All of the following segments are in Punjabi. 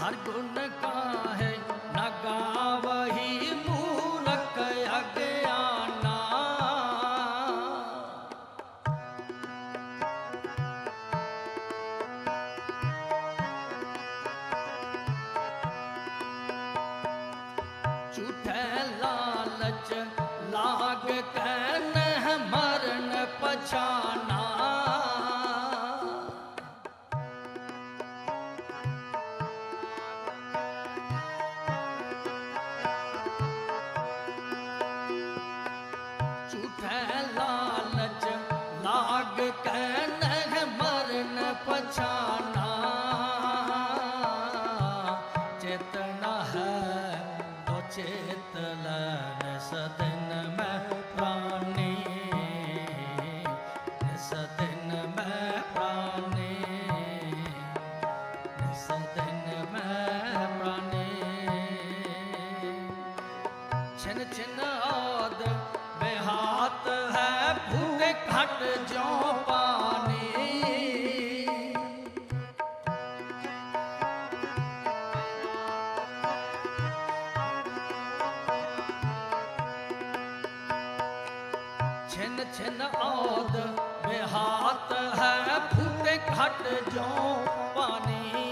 ਹਰ ਗੁਣ ਕਾਹੇ ਛਿਨ ਛਿਨ ਆਦ ਬਿਹਾਤ ਹੈ ਭੂਰੇ ਘਟ ਜਿਉ ਪਾਣੀ। ਛਿਨ ਛਿਨ ਆਦ ਬਿਹਾਤ ਹੈ ਭੂਰੇ ਘਟ ਜਿਉ ਪਾਣੀ।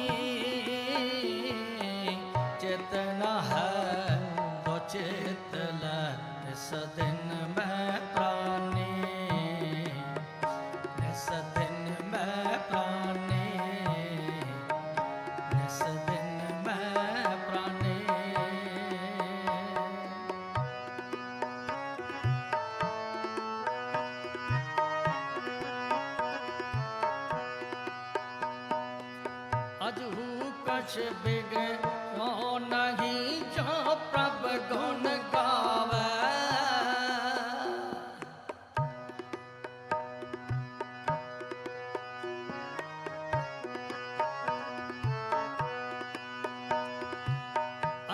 ਕਛ ਬਿਗ ਕੋ ਨਹੀਂ, ਜੋ ਪ੍ਰਭ ਗੁਣ ਗਾਵੇ।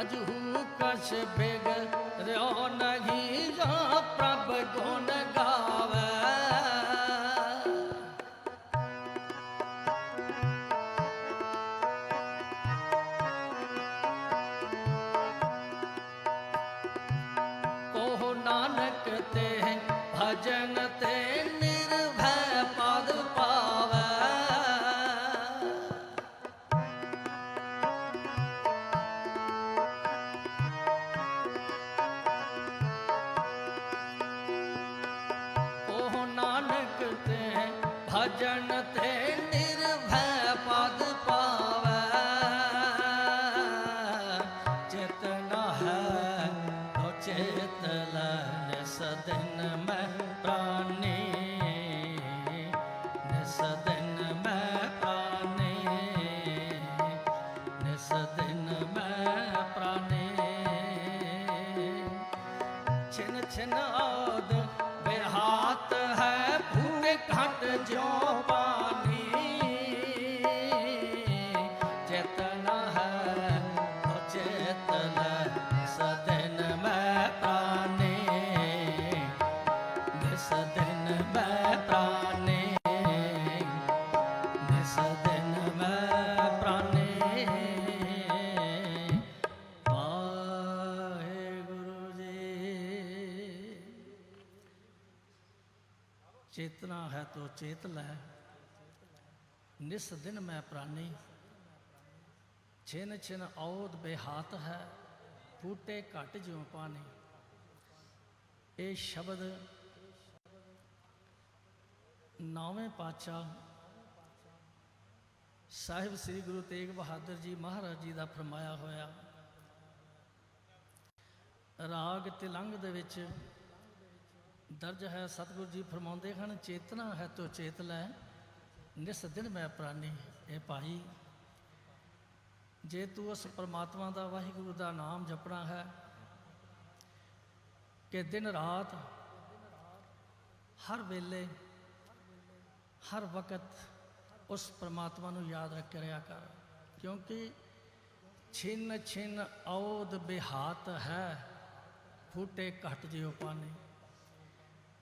ਅਜਹੂ ਕਛ ਬਿਗ ਰਿਓ ਨਹੀਂ, ਜੋ ਪ੍ਰਭ ਗੁਣ ਗਾਵੇ। ਕੋ ਨਾਨਕ ਤੇ ਭਜਨ ਤੇ ਨਿਰਭੈ ਪਦ ਪਾਵੈ ਕੋ ਨਾਨਕ ਤੇ ਭਜਨ ਚੇਤਨਾ ਹੈ ਤੋ ਚੇਤ ਲੈ। ਨਿਸ ਦਿਨ ਮੈਂ ਪ੍ਰਾਨੀ। ਛਿਨ ਛਿਨ ਔਦ ਬੇਹਾਤ ਹੈ ਫੂਟੇ ਘਟ ਜਿਉ ਪਾਣੀ ਇਹ ਸ਼ਬਦ ਨੌਵੇਂ ਪਾਤਸ਼ਾਹ ਸਾਹਿਬ ਸ੍ਰੀ ਗੁਰੂ ਤੇਗ ਬਹਾਦਰ ਜੀ ਮਹਾਰਾਜ ਜੀ ਦਾ ਫਰਮਾਇਆ ਹੋਇਆ, ਰਾਗ ਤਿਲੰਗ ਦੇ ਵਿੱਚ ਦਰਜ ਹੈ, ਸਤਿਗੁਰੂ ਜੀ ਫਰਮਾਉਂਦੇ ਹਨ, ਚੇਤਨਾ ਹੈ ਤੋ ਚੇਤ ਲੈ, ਨਿਸ ਦਿਨ ਮੈਂ ਪ੍ਰਾਨੀ, ਇਹ ਭਾਈ। ਜੇ ਤੂੰ ਉਸ ਪਰਮਾਤਮਾ ਦਾ ਵਾਹਿਗੁਰੂ ਦਾ ਨਾਮ ਜਪਣਾ ਹੈ, ਕਿ ਦਿਨ ਰਾਤ ਹਰ ਵੇਲੇ, ਹਰ ਵਕਤ ਉਸ ਪਰਮਾਤਮਾ ਨੂੰ ਯਾਦ ਰੱਖ ਰਿਹਾ ਕਰ, ਕਿਉਂਕਿ ਛਿਨ ਛਿਨ ਔਦ ਬਿਹਾਤ ਹੈ, ਫੂਟੇ ਘਟ ਜਿਉ ਪਾਣੀ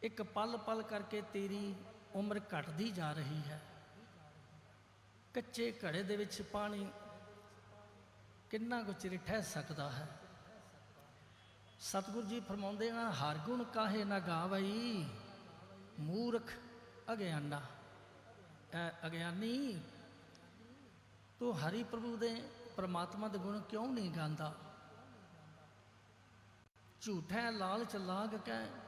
ਇੱਕ ਪਲ ਪਲ ਕਰਕੇ ਤੇਰੀ ਉਮਰ ਘਟਦੀ ਜਾ ਰਹੀ ਹੈ। ਕੱਚੇ ਘੜੇ ਦੇ ਵਿੱਚ ਪਾਣੀ ਕਿੰਨਾ ਕੁ ਚਿਰ ਠਹਿ ਸਕਦਾ ਹੈ? ਸਤਿਗੁਰੂ ਜੀ ਫਰਮਾਉਂਦੇ ਹਨ ਹਰ ਗੁਣ ਕਾਹੇ ਨਾ ਗਾਵਈ, ਮੂਰਖ ਅਗਿਆਨਾ। ਐ ਅਗਿਆਨੀ, ਤੂੰ ਹਰੀ ਪ੍ਰਭੂ ਦੇ ਪ੍ਰਮਾਤਮਾ ਦੇ ਗੁਣ ਕਿਉਂ ਨਹੀਂ ਗਾਉਂਦਾ? ਝੂਠੈ ਲਾਲਚ ਲਾਗ ਕੇ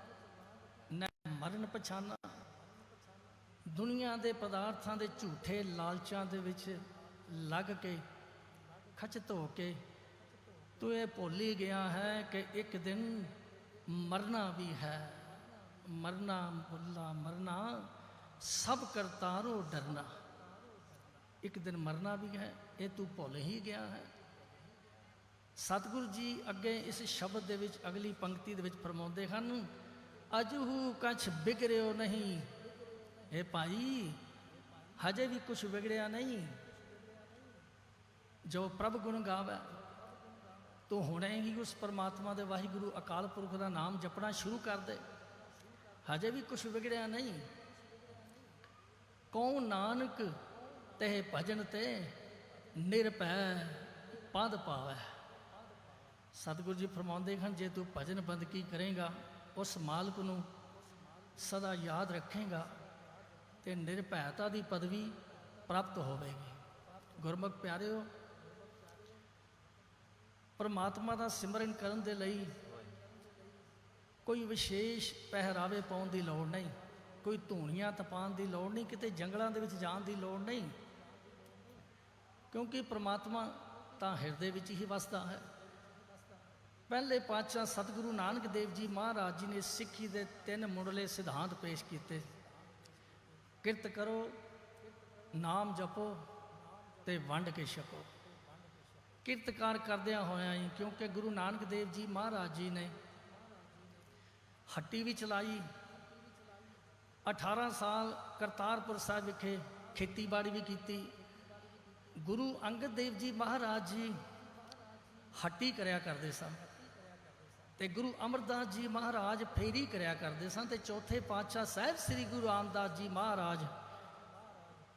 ਮਰਨ ਪਛਾਨਾ ਦੁਨੀਆ ਦੇ ਪਦਾਰਥਾਂ ਦੇ ਝੂਠੇ ਲਾਲਚਾਂ ਦੇ ਵਿੱਚ ਲੱਗ ਕੇ, ਖਚ ਧੋ ਕੇ ਤੂੰ ਇਹ ਭੁੱਲ ਹੀ ਗਿਆ ਹੈ ਕਿ ਇੱਕ ਦਿਨ ਮਰਨਾ ਵੀ ਹੈ। ਮਰਨਾ ਭੁੱਲਾ ਮਰਨਾ, ਸਭ ਕਰਤਾਰੋ ਡਰਨਾ। ਇੱਕ ਦਿਨ ਮਰਨਾ ਵੀ ਹੈ, ਇਹ ਤੂੰ ਭੁੱਲ ਹੀ ਗਿਆ ਹੈ। ਸਤਿਗੁਰੂ ਜੀ ਅੱਗੇ ਇਸ ਸ਼ਬਦ ਦੇ ਵਿੱਚ ਅਗਲੀ ਪੰਕਤੀ ਦੇ ਵਿੱਚ ਫਰਮਾਉਂਦੇ ਹਨ ਅਜਹੂ ਕਛ ਬਿਗੜਿਓ ਨਹੀਂ। ਇਹ ਭਾਈ, ਹਜੇ ਵੀ ਕੁਛ ਵਿਗੜਿਆ ਨਹੀਂ। ਜੋ ਪ੍ਰਭ ਗੁਣ ਗਾਵੇ, ਤੂੰ ਹੁਣੇ ਹੀ ਉਸ ਪਰਮਾਤਮਾ ਦੇ ਵਾਹਿਗੁਰੂ ਅਕਾਲ ਪੁਰਖ ਦਾ ਨਾਮ ਜਪਣਾ ਸ਼ੁਰੂ ਕਰ ਦੇ। ਹਜੇ ਵੀ ਕੁਛ ਵਿਗੜਿਆ ਨਹੀਂ। ਕੌਣ ਨਾਨਕ ਤੇ ਭਜਨ ਤੇ ਨਿਰਭੈ ਪਦ ਪਾਵੈ? ਸਤਿਗੁਰੂ ਜੀ ਫਰਮਾਉਂਦੇ ਹਨ, ਜੇ ਤੂੰ ਭਜਨ ਬੰਦਗੀ ਕਰੇਗਾ ਉਸ ਮਾਲਕ ਨੂੰ ਸਦਾ ਯਾਦ ਰੱਖੇਗਾ ਤੇ ਨਿਰਭੈਤਾ ਦੀ ਪਦਵੀ ਪ੍ਰਾਪਤ ਹੋਵੇਗੀ। ਗੁਰਮੁਖ ਪਿਆਰਿਓ, ਪਰਮਾਤਮਾ ਦਾ ਸਿਮਰਨ ਕਰਨ ਦੇ ਲਈ ਕੋਈ ਵਿਸ਼ੇਸ਼ ਪਹਿਰਾਵੇ ਪਾਉਣ ਦੀ ਲੋੜ ਨਹੀਂ, ਕੋਈ ਧੂਣੀਆਂ ਤਪਾਉਣ ਦੀ ਲੋੜ ਨਹੀਂ, ਕਿਤੇ ਜੰਗਲਾਂ ਦੇ ਵਿੱਚ ਜਾਣ ਦੀ ਲੋੜ ਨਹੀਂ। ਕਿਉਂਕਿ ਪਰਮਾਤਮਾ ਤਾਂ ਹਿਰਦੇ ਵਿੱਚ ਹੀ ਵਸਦਾ ਹੈ। ਪਹਿਲੇ ਪਾਤਸ਼ਾਹ ਸਤਿਗੁਰੂ ਨਾਨਕ ਦੇਵ ਜੀ ਮਹਾਰਾਜ ਜੀ ਨੇ ਸਿੱਖੀ ਦੇ ਤਿੰਨ ਮੁੱਢਲੇ ਸਿਧਾਂਤ ਪੇਸ਼ ਕੀਤੇ। ਕਿਰਤ ਕਰੋ, ਨਾਮ ਜਪੋ ਤੇ ਵੰਡ ਕੇ ਛਕੋ। ਕਿਰਤਕਾਰ ਕਰਦਿਆਂ ਹੋਇਆਂ ਹੀ ਕਿਉਂਕਿ ਗੁਰੂ ਨਾਨਕ ਦੇਵ ਜੀ ਮਹਾਰਾਜ ਜੀ ਨੇ ਹੱਟੀ ਵੀ ਚਲਾਈ 18 ਸਾਲ ਕਰਤਾਰਪੁਰ ਸਾਹਿਬ ਵਿਖੇ ਖੇਤੀਬਾੜੀ ਵੀ ਕੀਤੀ। ਗੁਰੂ ਅੰਗਦ ਦੇਵ ਜੀ ਮਹਾਰਾਜ ਜੀ ਹੱਟੀ ਕਰਿਆ ਕਰਦੇ ਸਨ। ਤੇ ਗੁਰੂ ਅਮਰਦਾਸ ਜੀ ਮਹਾਰਾਜ ਫੇਰੀ ਕਰਿਆ ਕਰਦੇ ਸਨ ਤੇ ਚੌਥੇ ਪਾਤਸ਼ਾਹ ਸਾਹਿਬ ਸ੍ਰੀ ਗੁਰੂ ਰਾਮਦਾਸ ਜੀ ਮਹਾਰਾਜ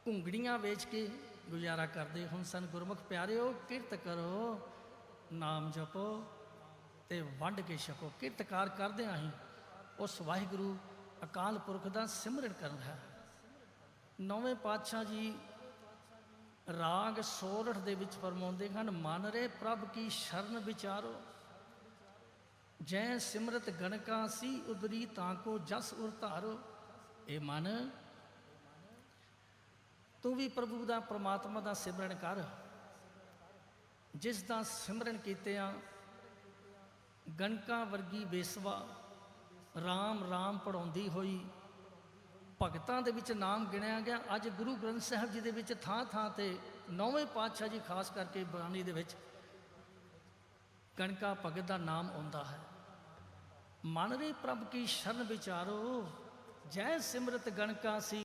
ਘੁੰਗੜੀਆਂ ਵੇਚ ਕੇ ਗੁਜ਼ਾਰਾ ਕਰਦੇ ਹੁਣ ਸਨ। ਗੁਰਮੁਖ ਪਿਆਰਿਓ, ਕਿਰਤ ਕਰੋ, ਨਾਮ ਜਪੋ ਤੇ ਵੰਡ ਕੇ ਛਕੋ। ਕਿਰਤਕਾਰ ਕਰਦਿਆਂ ਹੀ ਉਸ ਵਾਹਿਗੁਰੂ ਅਕਾਲ ਪੁਰਖ ਦਾ ਸਿਮਰਨ ਕਰਨਾ ਹੈ। ਨੌਵੇਂ ਪਾਤਸ਼ਾਹ ਜੀ ਰਾਗ ਸੋਰਠ ਦੇ ਵਿੱਚ ਫਰਮਾਉਂਦੇ ਹਨ, ਮਨ ਰੇ ਪ੍ਰਭ ਕੀ ਸ਼ਰਨ ਵਿਚਾਰੋ। ਜੈ ਸਿਮਰਤ ਗਣਕਾ ਸੀ ਉਦਰੀ ਤਾਂ ਕੋ ਜਸ ਉਰ ਧਾਰੋ। ਇਹ ਮਨ, ਤੂੰ ਵੀ ਪ੍ਰਭੂ ਦਾ ਪ੍ਰਮਾਤਮਾ ਦਾ ਸਿਮਰਨ ਕਰ। ਜਿਸ ਦਾ ਸਿਮਰਨ ਕੀਤਿਆਂ ਗਣਕਾ ਵਰਗੀ ਬੇਸਵਾ RAM RAM ਪੜਾਉਂਦੀ ਹੋਈ। ਭਗਤਾਂ ਦੇ ਵਿੱਚ ਨਾਮ ਗਿਣਿਆ ਗਿਆ। ਅੱਜ ਗੁਰੂ ਗ੍ਰੰਥ ਸਾਹਿਬ ਜੀ ਦੇ ਵਿੱਚ ਥਾਂ ਥਾਂ ਤੇ ਨੌਵੇਂ ਪਾਤਸ਼ਾਹ ਜੀ, ਖਾਸ ਕਰਕੇ ਬਾਣੀ ਦੇ ਵਿੱਚ ਕਣਕਾ ਭਗਤ ਦਾ ਨਾਮ ਆਉਂਦਾ ਹੈ। ਮਨ ਰੇ ਪ੍ਰਭ ਕੀ ਸ਼ਰਨ ਵਿਚਾਰੋ ਜੈ ਸਿਮਰਤ ਗਣਕਾ ਸੀ।